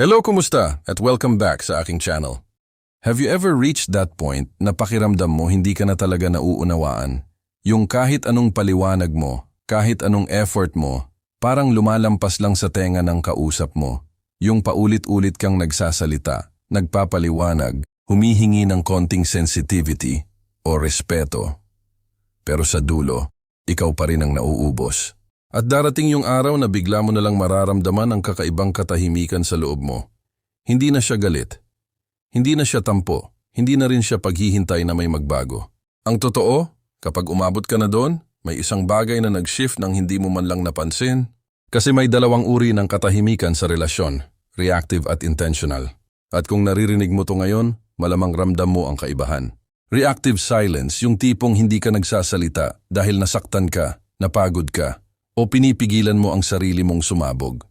Hello, kumusta? At welcome back sa aking channel. Have you ever reached that point na pakiramdam mo hindi ka na talaga nauunawaan? Yung kahit anong paliwanag mo, kahit anong effort mo, parang lumalampas lang sa tenga ng kausap mo. Yung paulit-ulit kang nagsasalita, nagpapaliwanag, humihingi ng konting sensitivity o respeto. Pero sa dulo, ikaw pa rin ang nauubos. At darating yung araw na bigla mo na lang mararamdaman ang kakaibang katahimikan sa loob mo. Hindi na siya galit. Hindi na siya tampo. Hindi na rin siya paghihintay na may magbago. Ang totoo, kapag umabot ka na doon, may isang bagay na nag-shift nang hindi mo man lang napansin. Kasi may dalawang uri ng katahimikan sa relasyon, reactive at intentional. At kung naririnig mo to ngayon, malamang ramdam mo ang kaibahan. Reactive silence, yung tipong hindi ka nagsasalita dahil nasaktan ka, napagod ka, o pinipigilan mo ang sarili mong sumabog.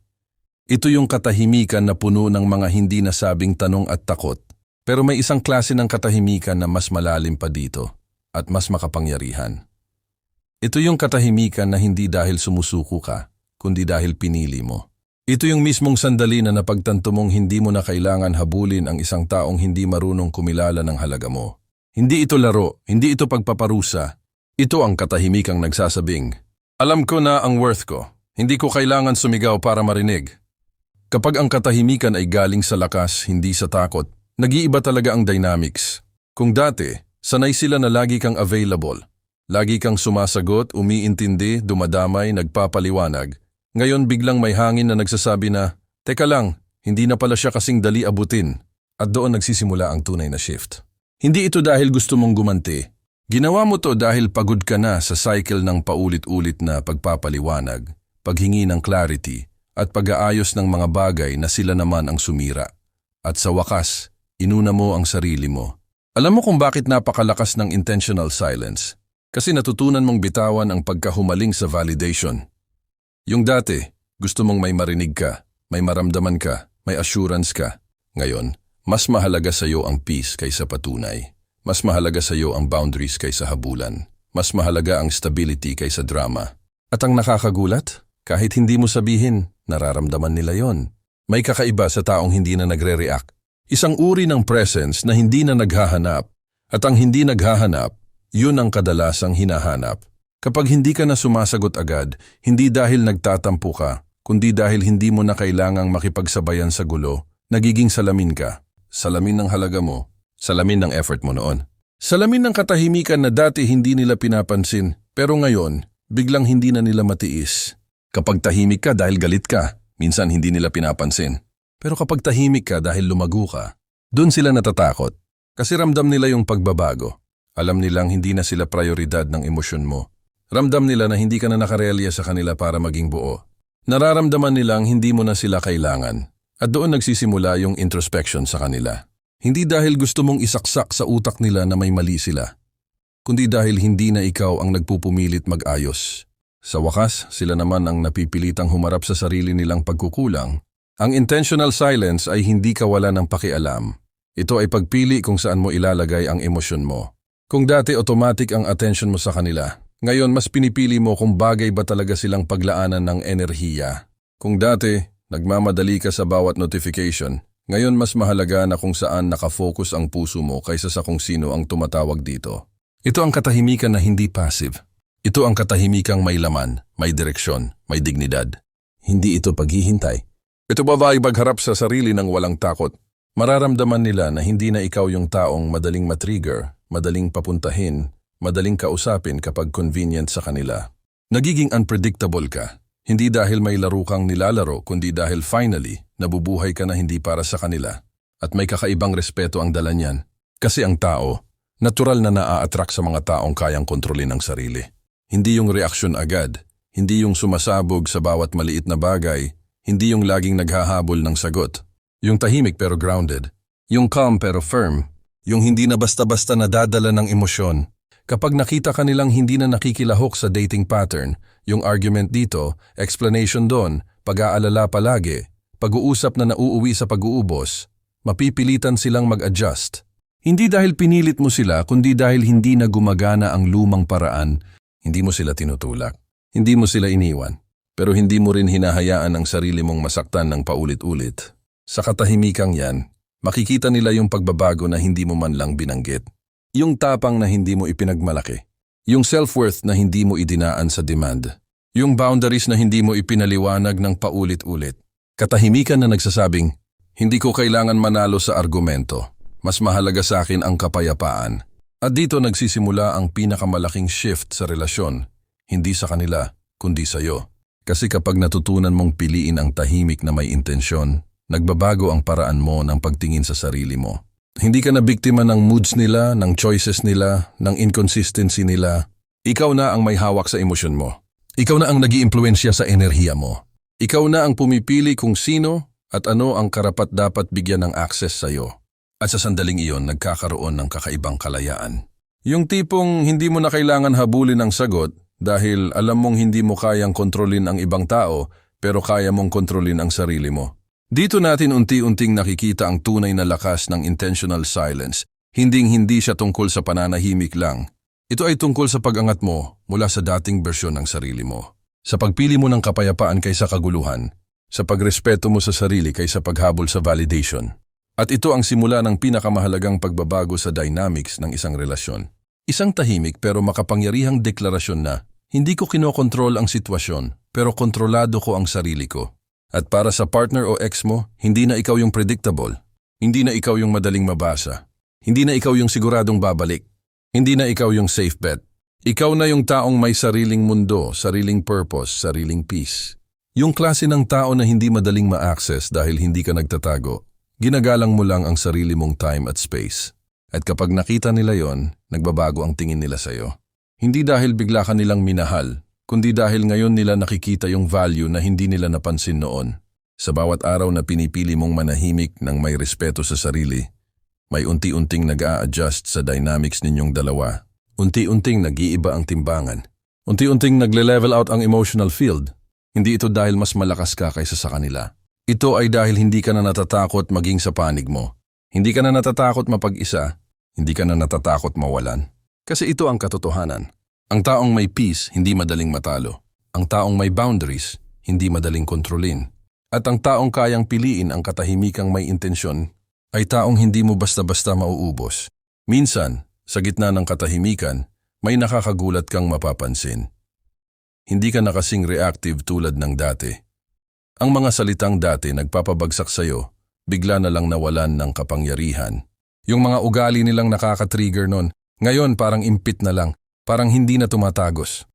Ito yung katahimikan na puno ng mga hindi nasabing tanong at takot. Pero may isang klase ng katahimikan na mas malalim pa dito at mas makapangyarihan. Ito yung katahimikan na hindi dahil sumusuko ka, kundi dahil pinili mo. Ito yung mismong sandali na napagtanto mong hindi mo na kailangan habulin ang isang taong hindi marunong kumilala ng halaga mo. Hindi ito laro, hindi ito pagpaparusa. Ito ang katahimikang nagsasabing, Alam ko na ang worth ko. Hindi ko kailangan sumigaw para marinig. Kapag ang katahimikan ay galing sa lakas, hindi sa takot, nag-iiba talaga ang dynamics. Kung dati, sanay sila na lagi kang available. Lagi kang sumasagot, umiintindi, dumadamay, nagpapaliwanag. Ngayon biglang may hangin na nagsasabi na, Teka lang, hindi na pala siya kasing dali abutin. At doon nagsisimula ang tunay na shift. Hindi ito dahil gusto mong gumanti. Ginawa mo to dahil pagod ka na sa cycle ng paulit-ulit na pagpapaliwanag, paghingi ng clarity, at pag-aayos ng mga bagay na sila naman ang sumira. At sa wakas, inuna mo ang sarili mo. Alam mo kung bakit napakalakas ng intentional silence? Kasi natutunan mong bitawan ang pagkahumaling sa validation. Yung dati, gusto mong may marinig ka, may maramdaman ka, may assurance ka. Ngayon, mas mahalaga sa iyo ang peace kaysa patunay. Mas mahalaga sa iyo ang boundaries kaysa habulan. Mas mahalaga ang stability kaysa drama. At ang nakakagulat, kahit hindi mo sabihin, nararamdaman nila yon. May kakaiba sa taong hindi na nagre-react. Isang uri ng presence na hindi na naghahanap. At ang hindi naghahanap, yun ang kadalasang hinahanap. Kapag hindi ka na sumasagot agad, hindi dahil nagtatampo ka, kundi dahil hindi mo na kailangang makipagsabayan sa gulo, nagiging salamin ka. Salamin ng halaga mo, salamin ng effort mo noon. Salamin ng katahimikan na dati hindi nila pinapansin, pero ngayon, biglang hindi na nila matiis. Kapag tahimik ka dahil galit ka, minsan hindi nila pinapansin. Pero kapag tahimik ka dahil lumago ka, doon sila natatakot. Kasi ramdam nila yung pagbabago. Alam nilang hindi na sila prioridad ng emosyon mo. Ramdam nila na hindi ka na nakarelya sa kanila para maging buo. Nararamdaman nilang hindi mo na sila kailangan. At doon nagsisimula yung introspection sa kanila. Hindi dahil gusto mong isaksak sa utak nila na may mali sila, kundi dahil hindi na ikaw ang nagpupumilit mag-ayos. Sa wakas, sila naman ang napipilitang humarap sa sarili nilang pagkukulang. Ang intentional silence ay hindi kawala ng pakialam. Ito ay pagpili kung saan mo ilalagay ang emosyon mo. Kung dati automatic ang attention mo sa kanila, ngayon mas pinipili mo kung bagay ba talaga silang paglaanan ng enerhiya. Kung dati, nagmamadali ka sa bawat notification, ngayon mas mahalaga na kung saan nakafocus ang puso mo kaysa sa kung sino ang tumatawag dito. Ito ang katahimikan na hindi passive. Ito ang katahimikang may laman, may direksyon, may dignidad. Hindi ito paghihintay. Ito ba ay magharap sa sarili ng walang takot? Mararamdaman nila na hindi na ikaw yung taong madaling matrigger, madaling papuntahin, madaling kausapin kapag convenient sa kanila. Nagiging unpredictable ka, hindi dahil may laro kang nilalaro kundi dahil finally, nabubuhay ka na hindi para sa kanila. At may kakaibang respeto ang dala niyan. Kasi ang tao, natural na naa-attract sa mga taong kayang kontrolin ang sarili. Hindi yung reaksyon agad, hindi yung sumasabog sa bawat maliit na bagay, hindi yung laging naghahabol ng sagot. Yung tahimik pero grounded. Yung calm pero firm. Yung hindi na basta-basta nadadala ng emosyon. Kapag nakita ka nilang hindi na nakikilahok sa dating pattern, yung argument dito, explanation doon, pag-aalala palagi, pag-uusap na nauuwi sa pag-uubos, mapipilitan silang mag-adjust. Hindi dahil pinilit mo sila, kundi dahil hindi na gumagana ang lumang paraan, hindi mo sila tinutulak. Hindi mo sila iniwan. Pero hindi mo rin hinahayaan ang sarili mong masaktan ng paulit-ulit. Sa katahimikang yan, makikita nila yung pagbabago na hindi mo man lang binanggit. Yung tapang na hindi mo ipinagmalaki. Yung self-worth na hindi mo idinaan sa demand. Yung boundaries na hindi mo ipinaliwanag ng paulit-ulit. Katahimikan na nagsasabing, hindi ko kailangan manalo sa argumento. Mas mahalaga sa akin ang kapayapaan. At dito nagsisimula ang pinakamalaking shift sa relasyon. Hindi sa kanila, kundi sa iyo. Kasi kapag natutunan mong piliin ang tahimik na may intensyon, nagbabago ang paraan mo ng pagtingin sa sarili mo. Hindi ka na biktima ng moods nila, ng choices nila, ng inconsistency nila. Ikaw na ang may hawak sa emosyon mo. Ikaw na ang nag iimpluwensya sa enerhiya mo. Ikaw na ang pumipili kung sino at ano ang karapat dapat bigyan ng access sa iyo. At sa sandaling iyon, nagkakaroon ng kakaibang kalayaan. Yung tipong hindi mo na kailangan habulin ang sagot dahil alam mong hindi mo kayang kontrolin ang ibang tao pero kaya mong kontrolin ang sarili mo. Dito natin unti-unting nakikita ang tunay na lakas ng intentional silence. Hinding-hindi siya tungkol sa pananahimik lang. Ito ay tungkol sa pag-angat mo mula sa dating bersyon ng sarili mo. Sa pagpili mo ng kapayapaan kaysa kaguluhan. Sa pagrespeto mo sa sarili kaysa paghabol sa validation. At ito ang simula ng pinakamahalagang pagbabago sa dynamics ng isang relasyon. Isang tahimik pero makapangyarihang deklarasyon na, hindi ko kinokontrol ang sitwasyon, pero kontrolado ko ang sarili ko. At para sa partner o ex mo, hindi na ikaw yung predictable. Hindi na ikaw yung madaling mabasa. Hindi na ikaw yung siguradong babalik. Hindi na ikaw yung safe bet. Ikaw na yung taong may sariling mundo, sariling purpose, sariling peace. Yung klase ng tao na hindi madaling ma-access dahil hindi ka nagtatago. Ginagalang mo lang ang sarili mong time at space. At kapag nakita nila yon, nagbabago ang tingin nila sa'yo. Hindi dahil bigla ka nilang minahal, kundi dahil ngayon nila nakikita yung value na hindi nila napansin noon. Sa bawat araw na pinipili mong manahimik ng may respeto sa sarili, may unti-unting nag adjust sa dynamics ninyong dalawa. Unti-unting nag-iiba ang timbangan. Unti-unting nagle-level out ang emotional field. Hindi ito dahil mas malakas ka kaysa sa kanila. Ito ay dahil hindi ka na natatakot maging sa panig mo. Hindi ka na natatakot mapag-isa, hindi ka na natatakot mawalan. Kasi ito ang katotohanan. Ang taong may peace, hindi madaling matalo. Ang taong may boundaries, hindi madaling kontrolin. At ang taong kayang piliin ang katahimikang may intensyon, ay taong hindi mo basta-basta mauubos. Minsan, sa gitna ng katahimikan, may nakakagulat kang mapapansin. Hindi ka nakasing reactive tulad ng dati. Ang mga salitang dati nagpapabagsak sa'yo bigla na lang nawalan ng kapangyarihan. Yung mga ugali nilang nakaka-trigger nun, ngayon parang impit na lang, parang hindi na tumatagos.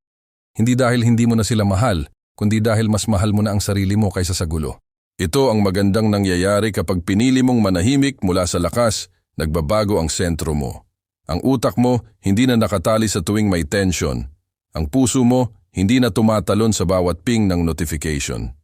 Hindi dahil hindi mo na sila mahal, kundi dahil mas mahal mo na ang sarili mo kaysa sa gulo. Ito ang magandang nangyayari kapag pinili mong manahimik mula sa lakas, nagbabago ang sentro mo. Ang utak mo hindi na nakatali sa tuwing may tension. Ang puso mo hindi na tumatalon sa bawat ping ng notification.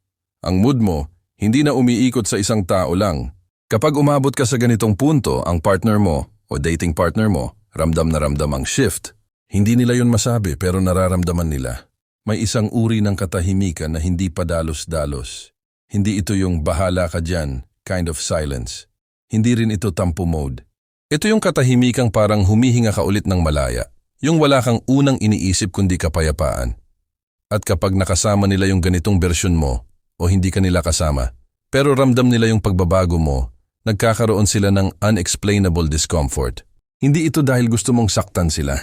Ang mood mo hindi na umiikot sa isang tao lang. Kapag umabot ka sa ganitong punto, ang partner mo o dating partner mo, ramdam na ramdam ang shift. Hindi nila yun masabi pero nararamdaman nila. May isang uri ng katahimikan na hindi pa dalos-dalos. Hindi ito yung bahala ka dyan, kind of silence. Hindi rin ito tampo mode. Ito yung katahimikang parang humihinga ka ulit ng malaya. Yung wala kang unang iniisip kundi kapayapaan. At kapag nakasama nila yung ganitong bersyon mo, o hindi ka nila kasama. Pero ramdam nila yung pagbabago mo, nagkakaroon sila ng unexplainable discomfort. Hindi ito dahil gusto mong saktan sila.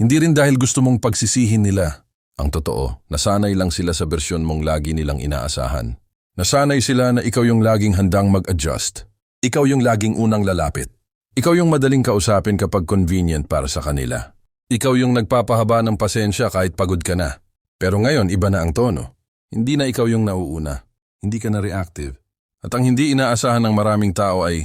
Hindi rin dahil gusto mong pagsisihin nila. Ang totoo, nasanay lang sila sa bersyon mong lagi nilang inaasahan. Nasanay sila na ikaw yung laging handang mag-adjust. Ikaw yung laging unang lalapit. Ikaw yung madaling kausapin kapag convenient para sa kanila. Ikaw yung nagpapahaba ng pasensya kahit pagod ka na. Pero ngayon, iba na ang tono. Hindi na ikaw yung nauuna. Hindi ka na reactive. At ang hindi inaasahan ng maraming tao ay,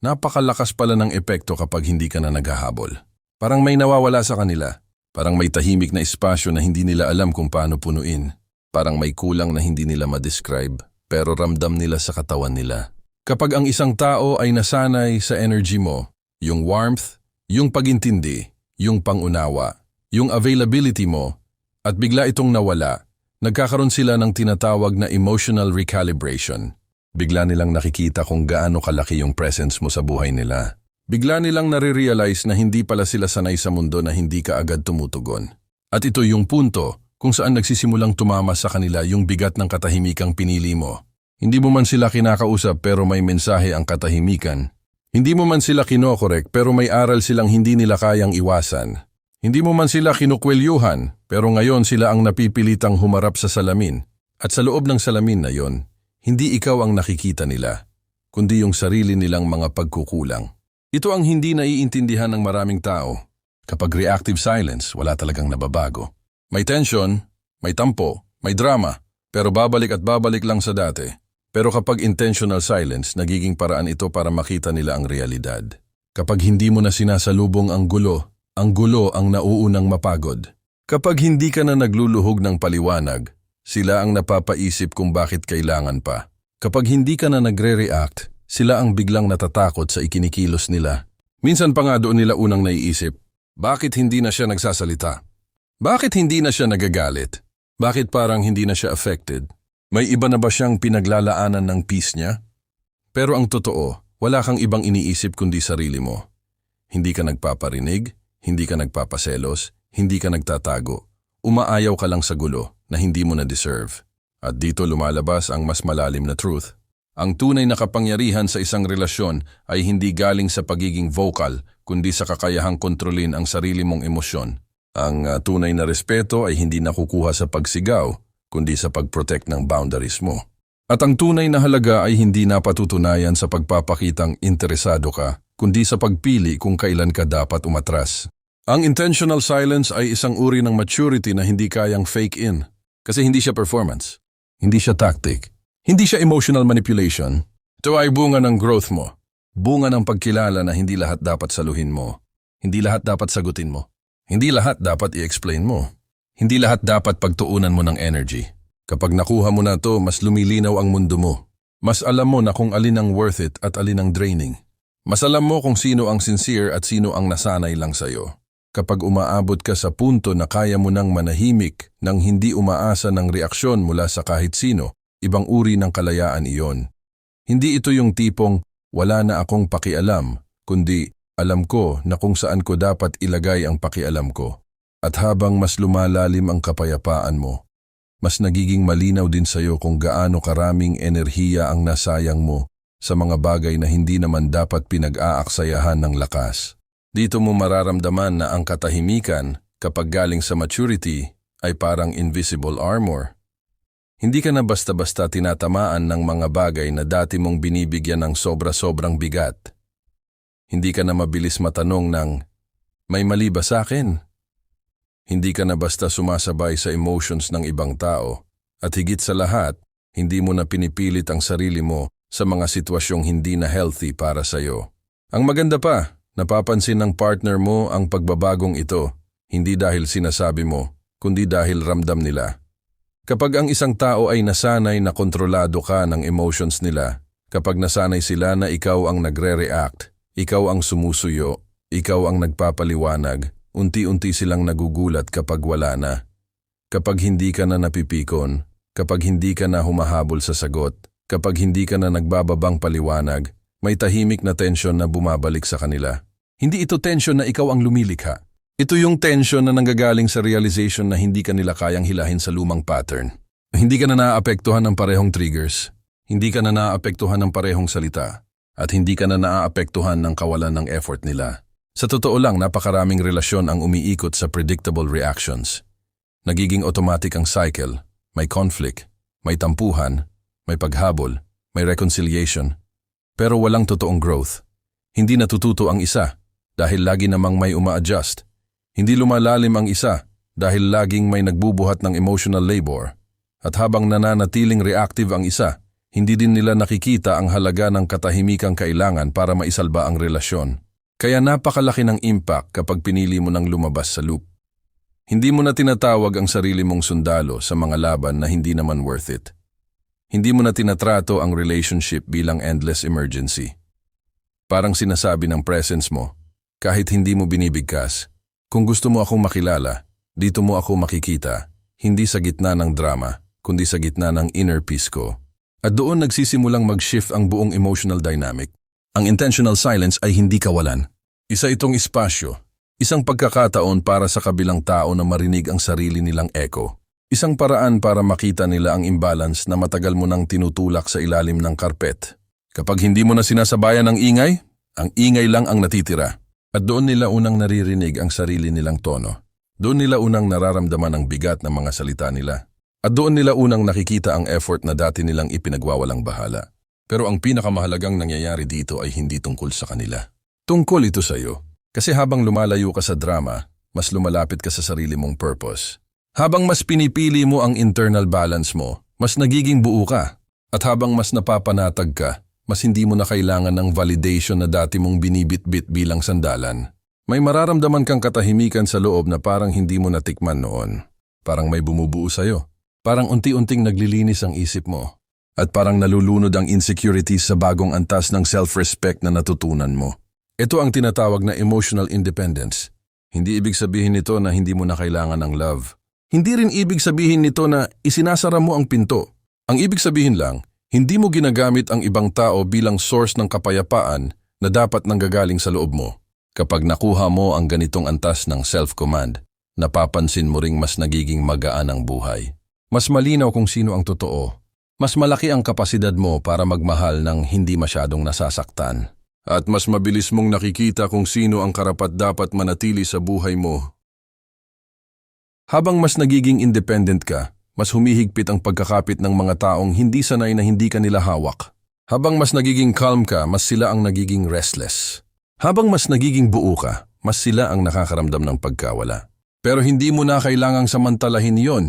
napakalakas pala ng epekto kapag hindi ka na naghahabol. Parang may nawawala sa kanila. Parang may tahimik na espasyo na hindi nila alam kung paano punuin. Parang may kulang na hindi nila ma-describe, pero ramdam nila sa katawan nila. Kapag ang isang tao ay nasanay sa energy mo, yung warmth, yung pagintindi, yung pangunawa, yung availability mo, at bigla itong nawala, Nagkakaroon sila ng tinatawag na emotional recalibration. Bigla nilang nakikita kung gaano kalaki yung presence mo sa buhay nila. Bigla nilang nare-realize na hindi pala sila sanay sa mundo na hindi ka agad tumutugon. At ito yung punto kung saan nagsisimulang tumama sa kanila yung bigat ng katahimikang pinili mo. Hindi mo man sila kinakausap pero may mensahe ang katahimikan. Hindi mo man sila kinokorek pero may aral silang hindi nila kayang iwasan. Hindi mo man sila kinukwelyuhan pero ngayon sila ang napipilitang humarap sa salamin. At sa loob ng salamin na yon, hindi ikaw ang nakikita nila, kundi yung sarili nilang mga pagkukulang. Ito ang hindi naiintindihan ng maraming tao. Kapag reactive silence, wala talagang nababago. May tension, may tampo, may drama, pero babalik at babalik lang sa dati. Pero kapag intentional silence, nagiging paraan ito para makita nila ang realidad. Kapag hindi mo na sinasalubong ang gulo, ang gulo ang nauunang mapagod. Kapag hindi ka na nagluluhog ng paliwanag, sila ang napapaisip kung bakit kailangan pa. Kapag hindi ka na nagre-react, sila ang biglang natatakot sa ikinikilos nila. Minsan pa nga doon nila unang naiisip, bakit hindi na siya nagsasalita? Bakit hindi na siya nagagalit? Bakit parang hindi na siya affected? May iba na ba siyang pinaglalaanan ng peace niya? Pero ang totoo, wala kang ibang iniisip kundi sarili mo. Hindi ka nagpaparinig, hindi ka nagpapaselos, hindi ka nagtatago. Umaayaw ka lang sa gulo na hindi mo na-deserve. At dito lumalabas ang mas malalim na truth. Ang tunay na kapangyarihan sa isang relasyon ay hindi galing sa pagiging vocal, kundi sa kakayahang kontrolin ang sarili mong emosyon. Ang uh, tunay na respeto ay hindi nakukuha sa pagsigaw, kundi sa pag-protect ng boundaries mo. At ang tunay na halaga ay hindi napatutunayan sa pagpapakitang interesado ka, kundi sa pagpili kung kailan ka dapat umatras. Ang intentional silence ay isang uri ng maturity na hindi kayang fake in. Kasi hindi siya performance. Hindi siya tactic. Hindi siya emotional manipulation. Ito ay bunga ng growth mo. Bunga ng pagkilala na hindi lahat dapat saluhin mo. Hindi lahat dapat sagutin mo. Hindi lahat dapat i-explain mo. Hindi lahat dapat pagtuunan mo ng energy. Kapag nakuha mo na to, mas lumilinaw ang mundo mo. Mas alam mo na kung alin ang worth it at alin ang draining. Mas alam mo kung sino ang sincere at sino ang nasanay lang sa'yo. Kapag umaabot ka sa punto na kaya mo nang manahimik nang hindi umaasa ng reaksyon mula sa kahit sino, ibang uri ng kalayaan iyon. Hindi ito yung tipong wala na akong pakialam, kundi alam ko na kung saan ko dapat ilagay ang pakialam ko. At habang mas lumalalim ang kapayapaan mo, mas nagiging malinaw din sa iyo kung gaano karaming enerhiya ang nasayang mo sa mga bagay na hindi naman dapat pinag-aaksayahan ng lakas. Dito mo mararamdaman na ang katahimikan kapag galing sa maturity ay parang invisible armor. Hindi ka na basta-basta tinatamaan ng mga bagay na dati mong binibigyan ng sobra-sobrang bigat. Hindi ka na mabilis matanong ng, may mali ba sa akin? Hindi ka na basta sumasabay sa emotions ng ibang tao. At higit sa lahat, hindi mo na pinipilit ang sarili mo sa mga sitwasyong hindi na healthy para sa iyo. Ang maganda pa, napapansin ng partner mo ang pagbabagong ito, hindi dahil sinasabi mo, kundi dahil ramdam nila. Kapag ang isang tao ay nasanay na kontrolado ka ng emotions nila, kapag nasanay sila na ikaw ang nagre-react, ikaw ang sumusuyo, ikaw ang nagpapaliwanag, unti-unti silang nagugulat kapag wala na. Kapag hindi ka na napipikon, kapag hindi ka na humahabol sa sagot, kapag hindi ka na nagbababang paliwanag, may tahimik na tensyon na bumabalik sa kanila. Hindi ito tensyon na ikaw ang lumilikha. Ito yung tensyon na nanggagaling sa realization na hindi ka nila kayang hilahin sa lumang pattern. Hindi ka na naaapektuhan ng parehong triggers. Hindi ka na naaapektuhan ng parehong salita. At hindi ka na naaapektuhan ng kawalan ng effort nila. Sa totoo lang, napakaraming relasyon ang umiikot sa predictable reactions. Nagiging automatic ang cycle. May conflict, may tampuhan, may paghabol, may reconciliation. Pero walang totoong growth. Hindi natututo ang isa dahil lagi namang may uma-adjust. Hindi lumalalim ang isa dahil laging may nagbubuhat ng emotional labor. At habang nananatiling reactive ang isa, hindi din nila nakikita ang halaga ng katahimikang kailangan para maisalba ang relasyon. Kaya napakalaki ng impact kapag pinili mo ng lumabas sa loop. Hindi mo na tinatawag ang sarili mong sundalo sa mga laban na hindi naman worth it. Hindi mo na tinatrato ang relationship bilang endless emergency. Parang sinasabi ng presence mo, kahit hindi mo binibigkas, kung gusto mo akong makilala, dito mo ako makikita, hindi sa gitna ng drama, kundi sa gitna ng inner peace ko. At doon nagsisimulang mag-shift ang buong emotional dynamic. Ang intentional silence ay hindi kawalan. Isa itong espasyo, isang pagkakataon para sa kabilang tao na marinig ang sarili nilang echo. Isang paraan para makita nila ang imbalance na matagal mo nang tinutulak sa ilalim ng karpet. Kapag hindi mo na sinasabayan ng ingay, ang ingay lang ang natitira. At doon nila unang naririnig ang sarili nilang tono. Doon nila unang nararamdaman ang bigat ng mga salita nila. At doon nila unang nakikita ang effort na dati nilang ipinagwawalang bahala. Pero ang pinakamahalagang nangyayari dito ay hindi tungkol sa kanila. Tungkol ito sa iyo. Kasi habang lumalayo ka sa drama, mas lumalapit ka sa sarili mong purpose. Habang mas pinipili mo ang internal balance mo, mas nagiging buo ka. At habang mas napapanatag ka, mas hindi mo na kailangan ng validation na dati mong binibit-bit bilang sandalan. May mararamdaman kang katahimikan sa loob na parang hindi mo natikman noon. Parang may bumubuo sa'yo. Parang unti-unting naglilinis ang isip mo. At parang nalulunod ang insecurities sa bagong antas ng self-respect na natutunan mo. Ito ang tinatawag na emotional independence. Hindi ibig sabihin nito na hindi mo na kailangan ng love. Hindi rin ibig sabihin nito na isinasara mo ang pinto. Ang ibig sabihin lang, hindi mo ginagamit ang ibang tao bilang source ng kapayapaan na dapat nanggagaling sa loob mo. Kapag nakuha mo ang ganitong antas ng self-command, napapansin mo ring mas nagiging magaan ang buhay. Mas malinaw kung sino ang totoo. Mas malaki ang kapasidad mo para magmahal ng hindi masyadong nasasaktan. At mas mabilis mong nakikita kung sino ang karapat dapat manatili sa buhay mo habang mas nagiging independent ka, mas humihigpit ang pagkakapit ng mga taong hindi sanay na hindi ka nila hawak. Habang mas nagiging calm ka, mas sila ang nagiging restless. Habang mas nagiging buo ka, mas sila ang nakakaramdam ng pagkawala. Pero hindi mo na kailangang samantalahin yon.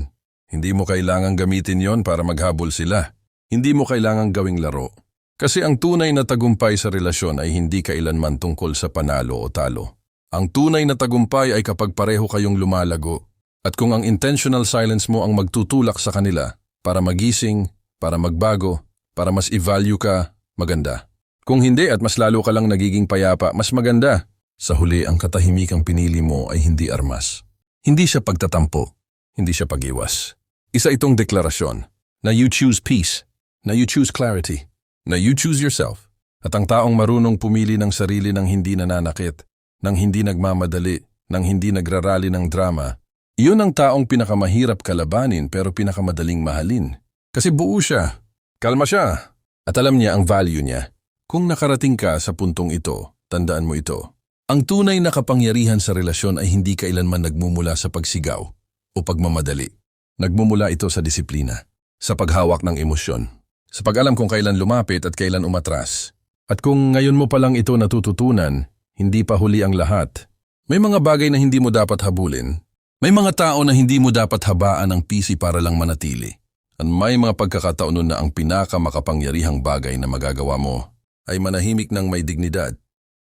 Hindi mo kailangang gamitin yon para maghabol sila. Hindi mo kailangang gawing laro. Kasi ang tunay na tagumpay sa relasyon ay hindi kailanman tungkol sa panalo o talo. Ang tunay na tagumpay ay kapag pareho kayong lumalago at kung ang intentional silence mo ang magtutulak sa kanila para magising, para magbago, para mas i-value ka, maganda. Kung hindi at mas lalo ka lang nagiging payapa, mas maganda. Sa huli, ang katahimikang pinili mo ay hindi armas. Hindi siya pagtatampo, hindi siya pag-iwas. Isa itong deklarasyon na you choose peace, na you choose clarity, na you choose yourself. At ang taong marunong pumili ng sarili ng hindi nananakit, ng hindi nagmamadali, ng hindi nagrarali ng drama, iyon ang taong pinakamahirap kalabanin pero pinakamadaling mahalin. Kasi buo siya, kalma siya, at alam niya ang value niya. Kung nakarating ka sa puntong ito, tandaan mo ito. Ang tunay na kapangyarihan sa relasyon ay hindi kailanman nagmumula sa pagsigaw o pagmamadali. Nagmumula ito sa disiplina, sa paghawak ng emosyon, sa pag-alam kung kailan lumapit at kailan umatras. At kung ngayon mo pa lang ito natututunan, hindi pa huli ang lahat. May mga bagay na hindi mo dapat habulin, may mga tao na hindi mo dapat habaan ang PC para lang manatili. At may mga pagkakataon nun na ang pinakamakapangyarihang bagay na magagawa mo ay manahimik ng may dignidad.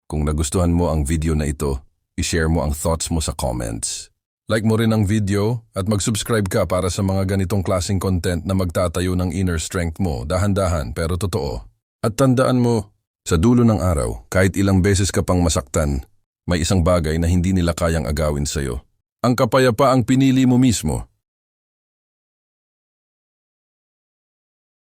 Kung nagustuhan mo ang video na ito, i-share mo ang thoughts mo sa comments. Like mo rin ang video at mag-subscribe ka para sa mga ganitong klaseng content na magtatayo ng inner strength mo, dahan-dahan pero totoo. At tandaan mo, sa dulo ng araw, kahit ilang beses ka pang masaktan, may isang bagay na hindi nila kayang agawin sa'yo. Ang kapayapaang pinili mo mismo